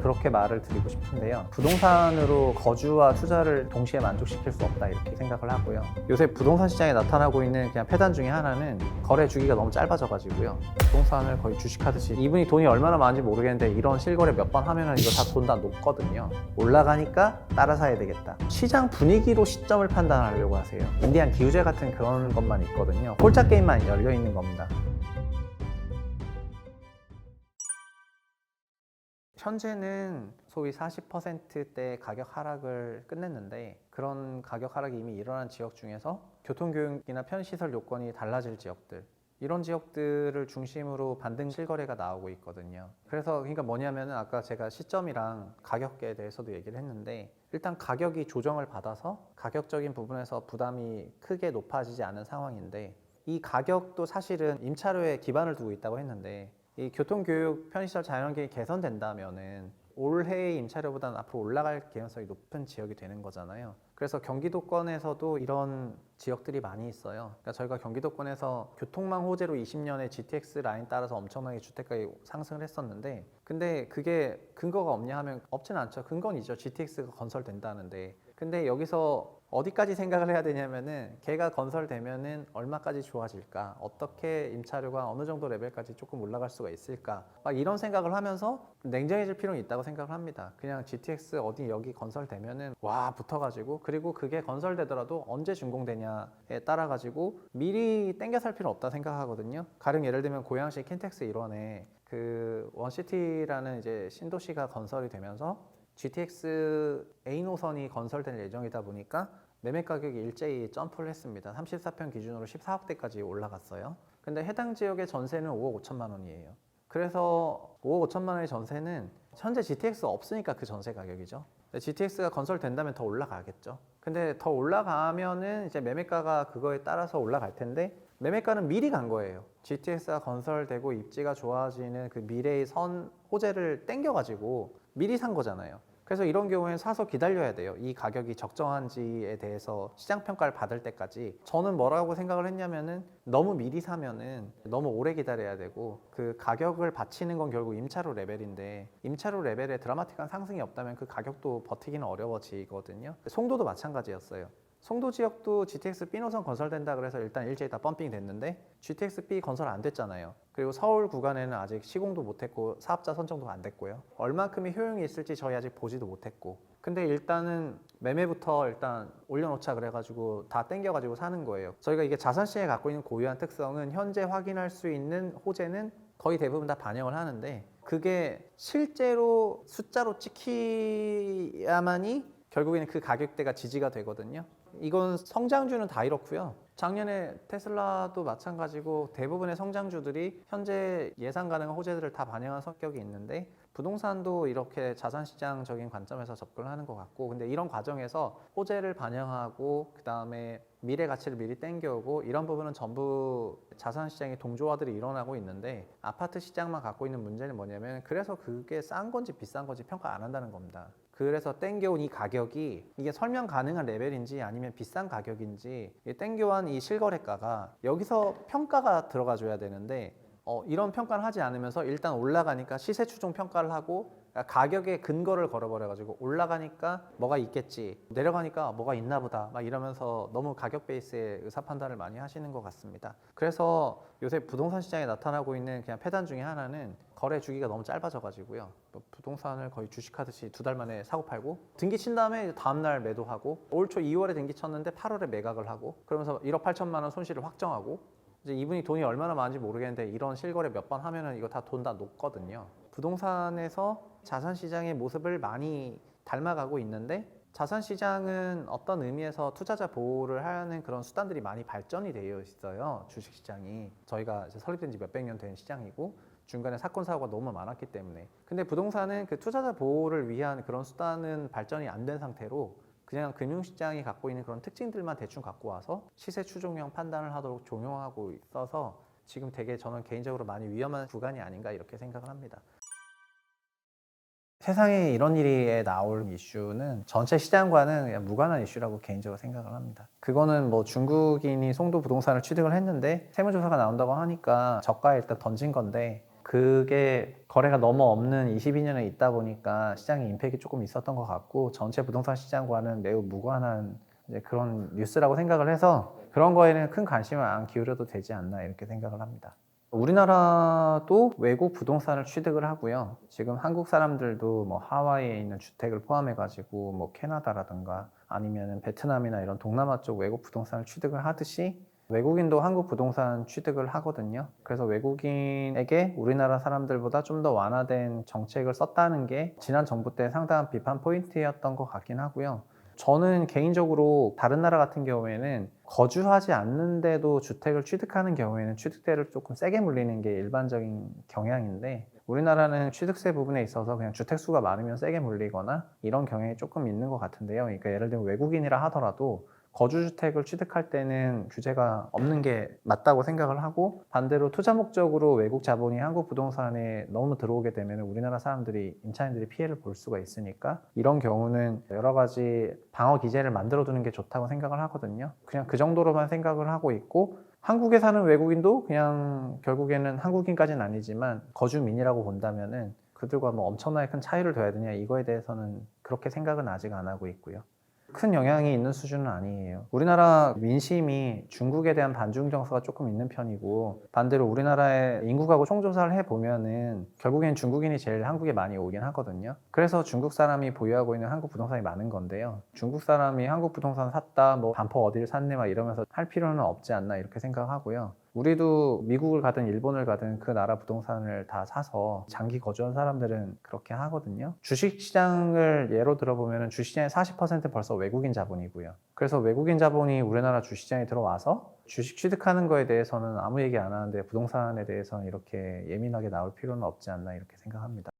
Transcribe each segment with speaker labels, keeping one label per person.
Speaker 1: 그렇게 말을 드리고 싶은데요. 부동산으로 거주와 투자를 동시에 만족시킬 수 없다 이렇게 생각을 하고요. 요새 부동산 시장에 나타나고 있는 그냥 패단 중에 하나는 거래 주기가 너무 짧아져가지고요. 부동산을 거의 주식하듯이 이분이 돈이 얼마나 많은지 모르겠는데 이런 실거래 몇 번 하면은 이거 다 돈 다 녹거든요. 올라가니까 따라 사야 되겠다. 시장 분위기로 시점을 판단하려고 하세요. 인디안 기후제 같은 그런 것만 있거든요. 홀짝 게임만 열려 있는 겁니다. 현재는 소위 40%대 가격 하락을 끝냈는데 그런 가격 하락이 이미 일어난 지역 중에서 교통교육이나 편시설 요건이 달라질 지역들 이런 지역들을 중심으로 반등 실거래가 나오고 있거든요. 그래서 그러니까 뭐냐면은 아까 제가 시점이랑 가격에 대해서도 얘기를 했는데 일단 가격이 조정을 받아서 가격적인 부분에서 부담이 크게 높아지지 않은 상황인데 이 가격도 사실은 임차료에 기반을 두고 있다고 했는데 이 교통교육 편의시설 자연환경이 개선된다면은 올해의 임차료보다는 앞으로 올라갈 개연성이 높은 지역이 되는 거잖아요. 그래서 경기도권에서도 이런 지역들이 많이 있어요. 그러니까 저희가 경기도권에서 교통망 호재로 20년에 GTX 라인 따라서 엄청나게 주택가가 상승을 했었는데 근데 그게 근거가 없냐 하면 없진 않죠. 근거는 있죠. GTX가 건설된다는데 근데 여기서 어디까지 생각을 해야 되냐면은 걔가 건설되면은 얼마까지 좋아질까 어떻게 임차료가 어느 정도 레벨까지 조금 올라갈 수가 있을까 막 이런 생각을 하면서 냉정해질 필요는 있다고 생각을 합니다. 그냥 GTX 어디 여기 건설되면은 와 붙어가지고 그리고 그게 건설되더라도 언제 준공되냐에 따라 가지고 미리 땡겨 살 필요 없다 생각하거든요. 가령 예를 들면 고양시 킨텍스 일원에 그 원시티라는 이제 신도시가 건설이 되면서 GTX A 노선이 건설될 예정이다 보니까 매매 가격이 일제히 점프를 했습니다. 34평 기준으로 14억대까지 올라갔어요. 근데 해당 지역의 전세는 5억 5천만 원이에요. 그래서 5억 5천만 원의 전세는 현재 GTX 없으니까 그 전세 가격이죠. GTX가 건설된다면 더 올라가겠죠. 근데 더 올라가면은 이제 매매가가 그거에 따라서 올라갈 텐데 매매가는 미리 간 거예요. GTX가 건설되고 입지가 좋아지는 그 미래의 선 호재를 땡겨가지고 미리 산 거잖아요. 그래서 이런 경우에는 사서 기다려야 돼요. 이 가격이 적정한지에 대해서 시장 평가를 받을 때까지. 저는 뭐라고 생각을 했냐면은 너무 미리 사면은 너무 오래 기다려야 되고 그 가격을 받치는 건 결국 임차료 레벨인데 임차료 레벨에 드라마틱한 상승이 없다면 그 가격도 버티기는 어려워지거든요. 송도도 마찬가지였어요. 송도 지역도 GTX B 노선 건설된다 그래서 일단 일제히 다 펌핑 됐는데 GTX B 건설 안 됐잖아요. 그리고 서울 구간에는 아직 시공도 못했고 사업자 선정도 안 됐고요. 얼만큼의 효용이 있을지 저희 아직 보지도 못했고. 근데 일단은 매매부터 일단 올려놓자 그래가지고 다 땡겨가지고 사는 거예요. 저희가 이게 자산시장에 갖고 있는 고유한 특성은 현재 확인할 수 있는 호재는 거의 대부분 다 반영을 하는데 그게 실제로 숫자로 찍혀야만이 결국에는 그 가격대가 지지가 되거든요. 이건 성장주는 다 이렇고요. 작년에 테슬라도 마찬가지고 대부분의 성장주들이 현재 예상 가능한 호재들을 다 반영한 성격이 있는데 부동산도 이렇게 자산시장적인 관점에서 접근을 하는 것 같고 근데 이런 과정에서 호재를 반영하고 그 다음에 미래 가치를 미리 땡겨오고 이런 부분은 전부 자산시장의 동조화들이 일어나고 있는데 아파트 시장만 갖고 있는 문제는 뭐냐면 그래서 그게 싼 건지 비싼 건지 평가 안 한다는 겁니다. 그래서 땡겨온 이 가격이 이게 설명 가능한 레벨인지 아니면 비싼 가격인지 이 땡겨온 이 실거래가가 여기서 평가가 들어가 줘야 되는데 어, 이런 평가를 하지 않으면서 일단 올라가니까 시세 추종 평가를 하고 가격에 근거를 걸어버려가지고 올라가니까 뭐가 있겠지 내려가니까 뭐가 있나 보다 막 이러면서 너무 가격 베이스의 의사 판단을 많이 하시는 것 같습니다. 그래서 요새 부동산 시장에 나타나고 있는 그냥 패단 중에 하나는 거래 주기가 너무 짧아져가지고요 뭐 부동산을 거의 주식하듯이 두 달 만에 사고 팔고 등기 친 다음에 다음날 매도하고 올 초 2월에 등기 쳤는데 8월에 매각을 하고 그러면서 1억 8천만 원 손실을 확정하고 이제 이분이 돈이 얼마나 많은지 모르겠는데 이런 실거래 몇 번 하면은 이거 다 돈 다 녹거든요. 부동산에서 자산 시장의 모습을 많이 닮아가고 있는데 자산 시장은 어떤 의미에서 투자자 보호를 하는 그런 수단들이 많이 발전이 되어 있어요. 주식 시장이 저희가 설립된 지 몇백 년 된 시장이고 중간에 사건 사고가 너무 많았기 때문에 근데 부동산은 그 투자자 보호를 위한 그런 수단은 발전이 안 된 상태로 그냥 금융시장이 갖고 있는 그런 특징들만 대충 갖고 와서 시세 추종형 판단을 하도록 종용하고 있어서 지금 되게 저는 개인적으로 많이 위험한 구간이 아닌가 이렇게 생각을 합니다. 세상에 이런 일이 나올 이슈는 전체 시장과는 무관한 이슈라고 개인적으로 생각을 합니다. 그거는 뭐 중국인이 송도 부동산을 취득을 했는데 세무조사가 나온다고 하니까 저가에 일단 던진 건데 그게 거래가 너무 없는 22년에 있다 보니까 시장에 임팩이 조금 있었던 것 같고 전체 부동산 시장과는 매우 무관한 그런 뉴스라고 생각을 해서 그런 거에는 큰 관심을 안 기울여도 되지 않나 이렇게 생각을 합니다. 우리나라도 외국 부동산을 취득을 하고요. 지금 한국 사람들도 뭐 하와이에 있는 주택을 포함해 가지고 뭐 캐나다라든가 아니면 베트남이나 이런 동남아 쪽 외국 부동산을 취득을 하듯이 외국인도 한국 부동산 취득을 하거든요. 그래서 외국인에게 우리나라 사람들보다 좀 더 완화된 정책을 썼다는 게 지난 정부 때 상당한 비판 포인트였던 것 같긴 하고요. 저는 개인적으로 다른 나라 같은 경우에는 거주하지 않는데도 주택을 취득하는 경우에는 취득세를 조금 세게 물리는 게 일반적인 경향인데 우리나라는 취득세 부분에 있어서 그냥 주택 수가 많으면 세게 물리거나 이런 경향이 조금 있는 것 같은데요. 그러니까 예를 들면 외국인이라 하더라도 거주주택을 취득할 때는 규제가 없는 게 맞다고 생각을 하고 반대로 투자 목적으로 외국 자본이 한국 부동산에 너무 들어오게 되면 우리나라 사람들이 임차인들이 피해를 볼 수가 있으니까 이런 경우는 여러 가지 방어 기제를 만들어 두는 게 좋다고 생각을 하거든요. 그냥 그 정도로만 생각을 하고 있고 한국에 사는 외국인도 그냥 결국에는 한국인까지는 아니지만 거주민이라고 본다면은 그들과 뭐 엄청나게 큰 차이를 둬야 되냐 이거에 대해서는 그렇게 생각은 아직 안 하고 있고요. 큰 영향이 있는 수준은 아니에요. 우리나라 민심이 중국에 대한 반중 정서가 조금 있는 편이고 반대로 우리나라의 인구가구 총조사를 해 보면은 결국엔 중국인이 제일 한국에 많이 오긴 하거든요. 그래서 중국 사람이 보유하고 있는 한국 부동산이 많은 건데요. 중국 사람이 한국 부동산 샀다, 뭐 반포 어디를 샀네 막 이러면서 할 필요는 없지 않나 이렇게 생각하고요. 우리도 미국을 가든 일본을 가든 그 나라 부동산을 다 사서 장기 거주한 사람들은 그렇게 하거든요. 주식 시장을 예로 들어보면 주식시장의 40% 벌써 외국인 자본이고요. 그래서 외국인 자본이 우리나라 주식시장에 들어와서 주식 취득하는 거에 대해서는 아무 얘기 안 하는데 부동산에 대해서는 이렇게 예민하게 나올 필요는 없지 않나 이렇게 생각합니다.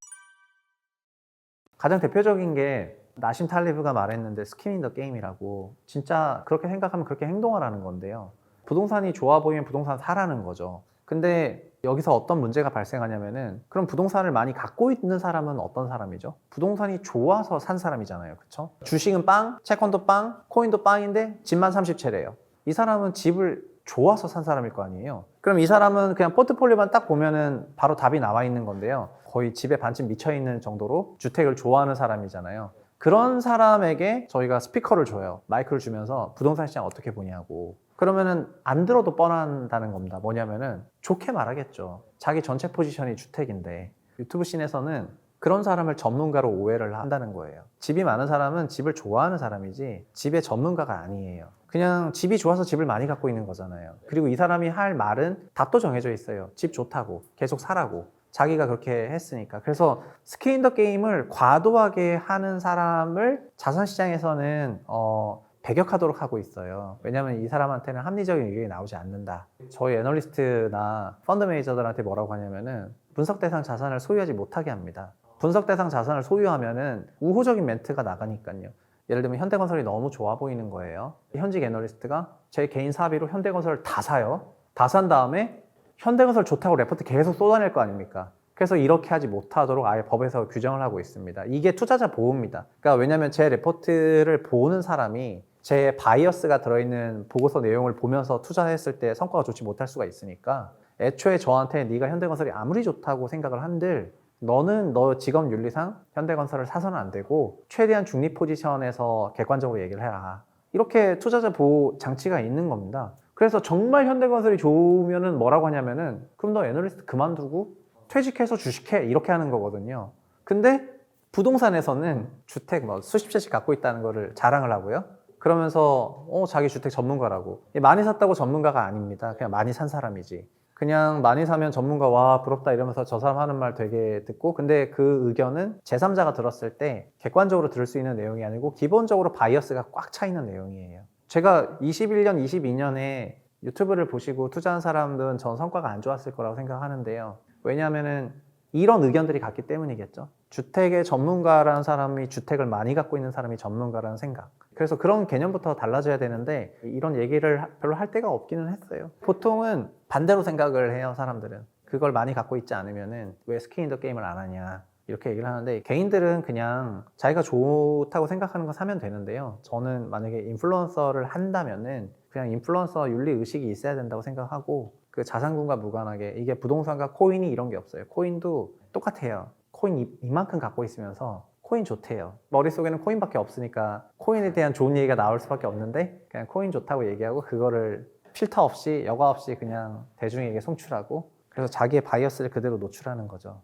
Speaker 1: 가장 대표적인 게 나심 탈리브가 말했는데 스킨 인 더 게임이라고 진짜 그렇게 생각하면 그렇게 행동하라는 건데요. 부동산이 좋아 보이면 부동산 사라는 거죠. 근데 여기서 어떤 문제가 발생하냐면은 그럼 부동산을 많이 갖고 있는 사람은 어떤 사람이죠? 부동산이 좋아서 산 사람이잖아요. 그쵸? 주식은 빵, 채권도 빵, 코인도 빵인데 집만 30채래요. 이 사람은 집을 좋아서 산 사람일 거 아니에요. 그럼 이 사람은 그냥 포트폴리오만 딱 보면은 바로 답이 나와 있는 건데요. 거의 집에 반쯤 미쳐 있는 정도로 주택을 좋아하는 사람이잖아요. 그런 사람에게 저희가 스피커를 줘요. 마이크를 주면서 부동산 시장 어떻게 보냐고. 그러면은 안 들어도 뻔한다는 겁니다. 뭐냐면은 좋게 말하겠죠. 자기 전체 포지션이 주택인데 유튜브 씬에서는 그런 사람을 전문가로 오해를 한다는 거예요. 집이 많은 사람은 집을 좋아하는 사람이지 집의 전문가가 아니에요. 그냥 집이 좋아서 집을 많이 갖고 있는 거잖아요. 그리고 이 사람이 할 말은 답도 정해져 있어요. 집 좋다고 계속 사라고. 자기가 그렇게 했으니까. 그래서 스킨 더 게임을 과도하게 하는 사람을 자산시장에서는 어, 배격하도록 하고 있어요. 왜냐하면 이 사람한테는 합리적인 의견이 나오지 않는다. 저희 애널리스트나 펀드 매니저들한테 뭐라고 하냐면은 분석 대상 자산을 소유하지 못하게 합니다. 분석 대상 자산을 소유하면은 우호적인 멘트가 나가니까요. 예를 들면 현대건설이 너무 좋아 보이는 거예요. 현직 애널리스트가 제 개인 사비로 현대건설을 다 사요. 다 산 다음에 현대건설 좋다고 레포트 계속 쏟아낼 거 아닙니까? 그래서 이렇게 하지 못하도록 아예 법에서 규정을 하고 있습니다. 이게 투자자 보호입니다. 그러니까 왜냐하면 제 레포트를 보는 사람이 제 바이어스가 들어있는 보고서 내용을 보면서 투자했을 때 성과가 좋지 못할 수가 있으니까 애초에 저한테 네가 현대건설이 아무리 좋다고 생각을 한들 너는 너 직업 윤리상 현대건설을 사서는 안 되고 최대한 중립 포지션에서 객관적으로 얘기를 해라. 이렇게 투자자 보호 장치가 있는 겁니다. 그래서 정말 현대건설이 좋으면은 뭐라고 하냐면은 그럼 너 애널리스트 그만두고 퇴직해서 주식해 이렇게 하는 거거든요. 근데 부동산에서는 주택 뭐 수십 채씩 갖고 있다는 거를 자랑을 하고요. 그러면서 어 자기 주택 전문가라고 많이 샀다고 전문가가 아닙니다. 그냥 많이 산 사람이지. 그냥 많이 사면 전문가 와 부럽다 이러면서 저 사람 하는 말 되게 듣고 근데 그 의견은 제3자가 들었을 때 객관적으로 들을 수 있는 내용이 아니고 기본적으로 바이어스가 꽉 차 있는 내용이에요. 제가 21년, 22년에 유튜브를 보시고 투자한 사람들은 전 성과가 안 좋았을 거라고 생각하는데요. 왜냐하면은 이런 의견들이 같기 때문이겠죠. 주택의 전문가라는 사람이 주택을 많이 갖고 있는 사람이 전문가라는 생각. 그래서 그런 개념부터 달라져야 되는데 이런 얘기를 별로 할 데가 없기는 했어요. 보통은 반대로 생각을 해요, 사람들은. 그걸 많이 갖고 있지 않으면은 왜 스킨 인더 게임을 안 하냐. 이렇게 얘기를 하는데 개인들은 그냥 자기가 좋다고 생각하는 거 사면 되는데요. 저는 만약에 인플루언서를 한다면은 그냥 인플루언서 윤리 의식이 있어야 된다고 생각하고 그 자산군과 무관하게 이게 부동산과 코인이 이런 게 없어요. 코인도 똑같아요. 코인 이- 이만큼 갖고 있으면서 코인 좋대요. 머릿속에는 코인밖에 없으니까 코인에 대한 좋은 얘기가 나올 수밖에 없는데 그냥 코인 좋다고 얘기하고 그거를 필터 없이 여과 없이 그냥 대중에게 송출하고 그래서 자기의 바이어스를 그대로 노출하는 거죠.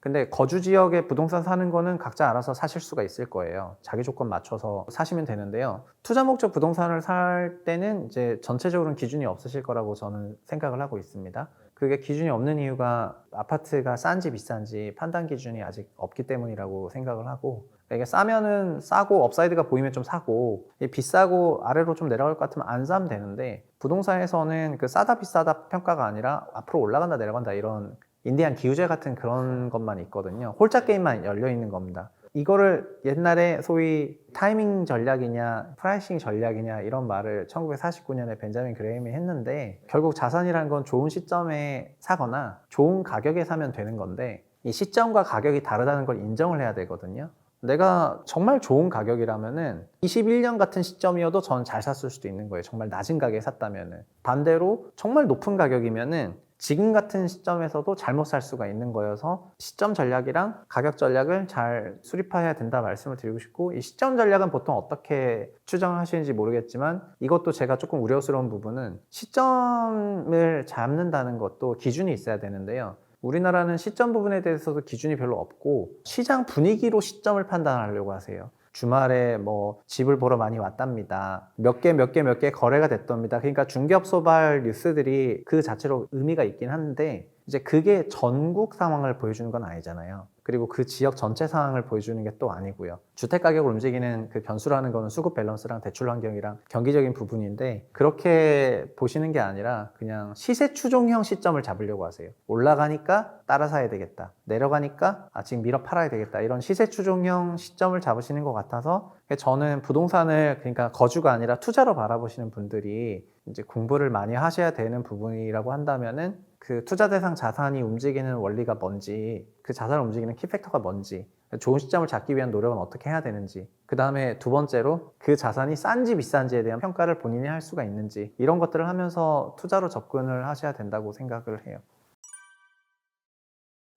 Speaker 1: 근데 거주 지역에 부동산 사는 거는 각자 알아서 사실 수가 있을 거예요. 자기 조건 맞춰서 사시면 되는데요. 투자 목적 부동산을 살 때는 이제 전체적으로는 기준이 없으실 거라고 저는 생각을 하고 있습니다. 그게 기준이 없는 이유가 아파트가 싼지 비싼지 판단 기준이 아직 없기 때문이라고 생각을 하고 그러니까 이게 싸면은 싸고 업사이드가 보이면 좀 사고 비싸고 아래로 좀 내려갈 것 같으면 안 사면 되는데 부동산에서는 그 싸다 비싸다 평가가 아니라 앞으로 올라간다 내려간다 이런 인디안 기우제 같은 그런 것만 있거든요. 홀짝 게임만 열려 있는 겁니다. 이거를 옛날에 소위 타이밍 전략이냐 프라이싱 전략이냐 이런 말을 1949년에 벤자민 그레임이 했는데 결국 자산이라는 건 좋은 시점에 사거나 좋은 가격에 사면 되는 건데 이 시점과 가격이 다르다는 걸 인정을 해야 되거든요. 내가 정말 좋은 가격이라면은 21년 같은 시점이어도 저는 잘 샀을 수도 있는 거예요. 정말 낮은 가격에 샀다면은. 반대로 정말 높은 가격이면은 지금 같은 시점에서도 잘못 살 수가 있는 거여서 시점 전략이랑 가격 전략을 잘 수립해야 된다 말씀을 드리고 싶고 이 시점 전략은 보통 어떻게 추정하시는지 모르겠지만 이것도 제가 조금 우려스러운 부분은 시점을 잡는다는 것도 기준이 있어야 되는데요. 우리나라는 시점 부분에 대해서도 기준이 별로 없고 시장 분위기로 시점을 판단하려고 하세요. 주말에 뭐 집을 보러 많이 왔답니다. 몇 개 몇 개 몇 개 거래가 됐답니다. 그러니까 중개업 소발 뉴스들이 그 자체로 의미가 있긴 한데 이제 그게 전국 상황을 보여주는 건 아니잖아요. 그리고 그 지역 전체 상황을 보여주는 게 또 아니고요. 주택 가격을 움직이는 그 변수라는 거는 수급 밸런스랑 대출 환경이랑 경기적인 부분인데 그렇게 보시는 게 아니라 그냥 시세 추종형 시점을 잡으려고 하세요. 올라가니까 따라 사야 되겠다. 내려가니까 아 지금 밀어 팔아야 되겠다. 이런 시세 추종형 시점을 잡으시는 것 같아서 저는 부동산을 그러니까 거주가 아니라 투자로 바라보시는 분들이 이제 공부를 많이 하셔야 되는 부분이라고 한다면은 그 투자 대상 자산이 움직이는 원리가 뭔지, 그 자산을 움직이는 키팩터가 뭔지, 좋은 시점을 잡기 위한 노력은 어떻게 해야 되는지, 그 다음에 두 번째로 그 자산이 싼지 비싼지에 대한 평가를 본인이 할 수가 있는지, 이런 것들을 하면서 투자로 접근을 하셔야 된다고 생각을 해요.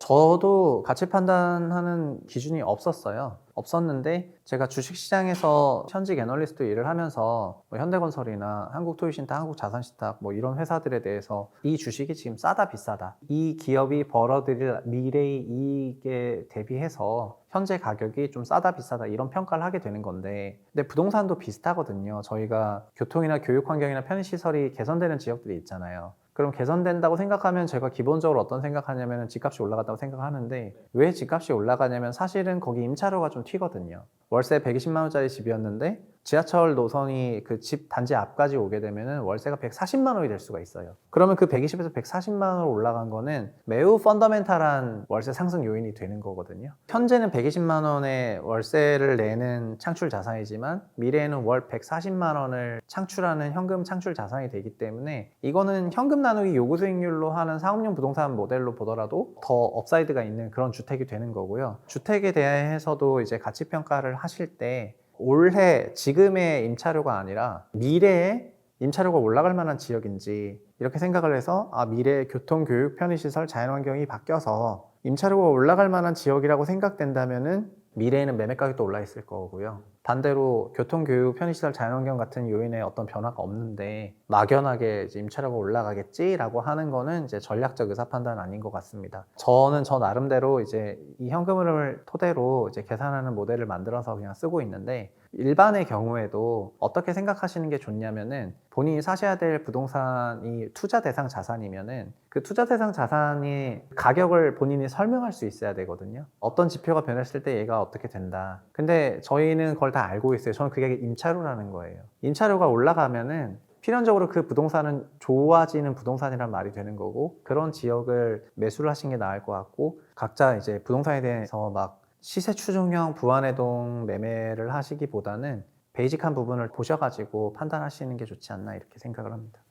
Speaker 1: 저도 가치 판단하는 기준이 없었어요. 없었는데 제가 주식시장에서 현직 애널리스트 일을 하면서 뭐 현대건설이나 한국토유신탁, 한국자산신탁 뭐 이런 회사들에 대해서 이 주식이 지금 싸다 비싸다 이 기업이 벌어들일 미래의 이익에 대비해서 현재 가격이 좀 싸다 비싸다 이런 평가를 하게 되는 건데 근데 부동산도 비슷하거든요. 저희가 교통이나 교육 환경이나 편의시설이 개선되는 지역들이 있잖아요. 그럼 개선된다고 생각하면 제가 기본적으로 어떤 생각하냐면 집값이 올라갔다고 생각하는데 왜 집값이 올라가냐면 사실은 거기 임차료가 좀 튀거든요. 월세 120만 원짜리 집이었는데 지하철 노선이 그 집 단지 앞까지 오게 되면은 월세가 140만 원이 될 수가 있어요. 그러면 그 120에서 140만 원으로 올라간 거는 매우 펀더멘탈한 월세 상승 요인이 되는 거거든요. 현재는 120만 원의 월세를 내는 창출 자산이지만 미래에는 월 140만 원을 창출하는 현금 창출 자산이 되기 때문에 이거는 현금 나누기 요구 수익률로 하는 상업용 부동산 모델로 보더라도 더 업사이드가 있는 그런 주택이 되는 거고요. 주택에 대해서도 이제 가치 평가를 하실 때 올해 지금의 임차료가 아니라 미래에 임차료가 올라갈 만한 지역인지 이렇게 생각을 해서 아 미래 교통, 교육, 편의시설, 자연환경이 바뀌어서 임차료가 올라갈 만한 지역이라고 생각된다면은 미래에는 매매 가격도 올라 있을 거고요. 반대로 교통, 교육, 편의시설, 자연환경 같은 요인에 어떤 변화가 없는데 막연하게 임차료가 올라가겠지라고 하는 거는 이제 전략적 의사 판단 아닌 것 같습니다. 저는 저 나름대로 이제 이 현금 흐름을 토대로 이제 계산하는 모델을 만들어서 그냥 쓰고 있는데 일반의 경우에도 어떻게 생각하시는 게 좋냐면은 본인이 사셔야 될 부동산이 투자 대상 자산이면은 그 투자 대상 자산이 가격을 본인이 설명할 수 있어야 되거든요. 어떤 지표가 변했을 때 얘가 어떻게 된다. 근데 저희는 그걸 다 알고 있어요. 저는 그게 임차료라는 거예요. 임차료가 올라가면은 필연적으로 그 부동산은 좋아지는 부동산이란 말이 되는 거고 그런 지역을 매수를 하신 게 나을 것 같고 각자 이제 부동산에 대해서 막 시세 추종형 부안해동 매매를 하시기보다는 베이직한 부분을 보셔가지고 판단하시는 게 좋지 않나 이렇게 생각을 합니다.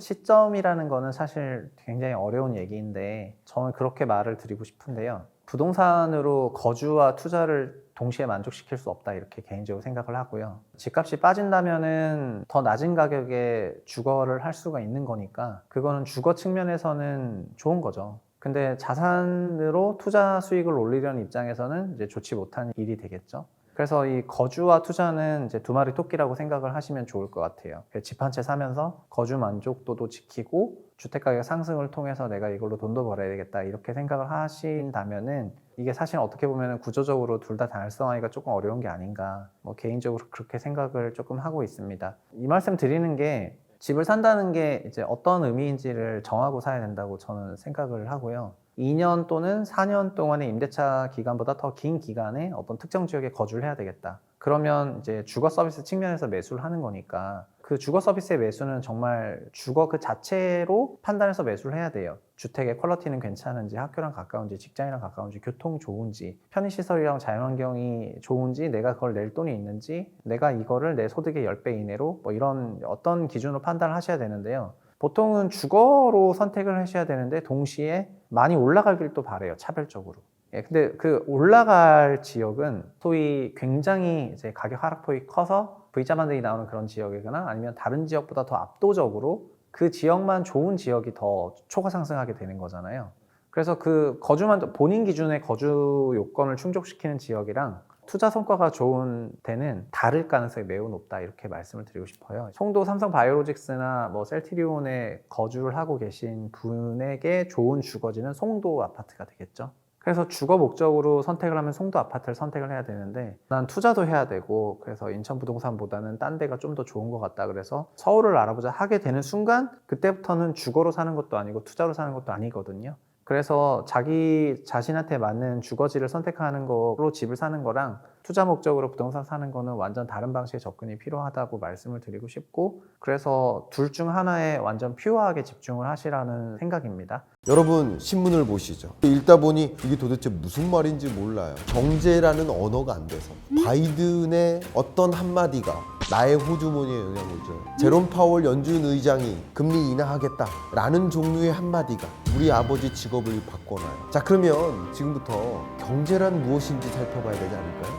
Speaker 1: 시점이라는 거는 사실 굉장히 어려운 얘기인데 저는 그렇게 말을 드리고 싶은데요. 부동산으로 거주와 투자를 동시에 만족시킬 수 없다 이렇게 개인적으로 생각을 하고요. 집값이 빠진다면은 더 낮은 가격에 주거를 할 수가 있는 거니까 그거는 주거 측면에서는 좋은 거죠. 근데 자산으로 투자 수익을 올리려는 입장에서는 이제 좋지 못한 일이 되겠죠. 그래서 이 거주와 투자는 이제 두 마리 토끼라고 생각을 하시면 좋을 것 같아요. 집 한 채 사면서 거주 만족도도 지키고 주택 가격 상승을 통해서 내가 이걸로 돈도 벌어야 되겠다 이렇게 생각을 하신다면은 이게 사실 어떻게 보면 구조적으로 둘 다 달성하기가 조금 어려운 게 아닌가 뭐 개인적으로 그렇게 생각을 조금 하고 있습니다. 이 말씀 드리는 게 집을 산다는 게 이제 어떤 의미인지를 정하고 사야 된다고 저는 생각을 하고요. 2년 또는 4년 동안의 임대차 기간보다 더 긴 기간에 어떤 특정 지역에 거주를 해야 되겠다. 그러면 이제 주거 서비스 측면에서 매수를 하는 거니까 그 주거 서비스의 매수는 정말 주거 그 자체로 판단해서 매수를 해야 돼요. 주택의 퀄리티는 괜찮은지, 학교랑 가까운지, 직장이랑 가까운지, 교통 좋은지, 편의시설이랑 자연환경이 좋은지, 내가 그걸 낼 돈이 있는지, 내가 이거를 내 소득의 10배 이내로 뭐 이런 어떤 기준으로 판단을 하셔야 되는데요. 보통은 주거로 선택을 하셔야 되는데 동시에 많이 올라가길 또 바래요 차별적으로. 예, 근데 그 올라갈 지역은 소위 굉장히 이제 가격 하락폭이 커서 V자 반등이 나오는 그런 지역이거나 아니면 다른 지역보다 더 압도적으로 그 지역만 좋은 지역이 더 초과 상승하게 되는 거잖아요. 그래서 그 거주만 본인 기준의 거주 요건을 충족시키는 지역이랑 투자 성과가 좋은 데는 다를 가능성이 매우 높다 이렇게 말씀을 드리고 싶어요. 송도 삼성 바이오로직스나 뭐 셀티리온에 거주를 하고 계신 분에게 좋은 주거지는 송도 아파트가 되겠죠. 그래서 주거 목적으로 선택을 하면 송도 아파트를 선택을 해야 되는데 난 투자도 해야 되고 그래서 인천 부동산보다는 딴 데가 좀 더 좋은 것 같다 그래서 서울을 알아보자 하게 되는 순간 그때부터는 주거로 사는 것도 아니고 투자로 사는 것도 아니거든요. 그래서 자기 자신한테 맞는 주거지를 선택하는 거로 집을 사는 거랑 투자 목적으로 부동산 사는 거는 완전 다른 방식의 접근이 필요하다고 말씀을 드리고 싶고 그래서 둘 중 하나에 완전 퓨어하게 집중을 하시라는 생각입니다.
Speaker 2: 여러분 신문을 보시죠. 읽다 보니 이게 도대체 무슨 말인지 몰라요. 경제라는 언어가 안 돼서 바이든의 어떤 한마디가 나의 호주머니에 영향을 줘요. 제롬 파월 연준 의장이 금리 인하하겠다라는 종류의 한마디가 우리 아버지 직업을 바꿔놔요. 자 그러면 지금부터 경제란 무엇인지 살펴봐야 되지 않을까요?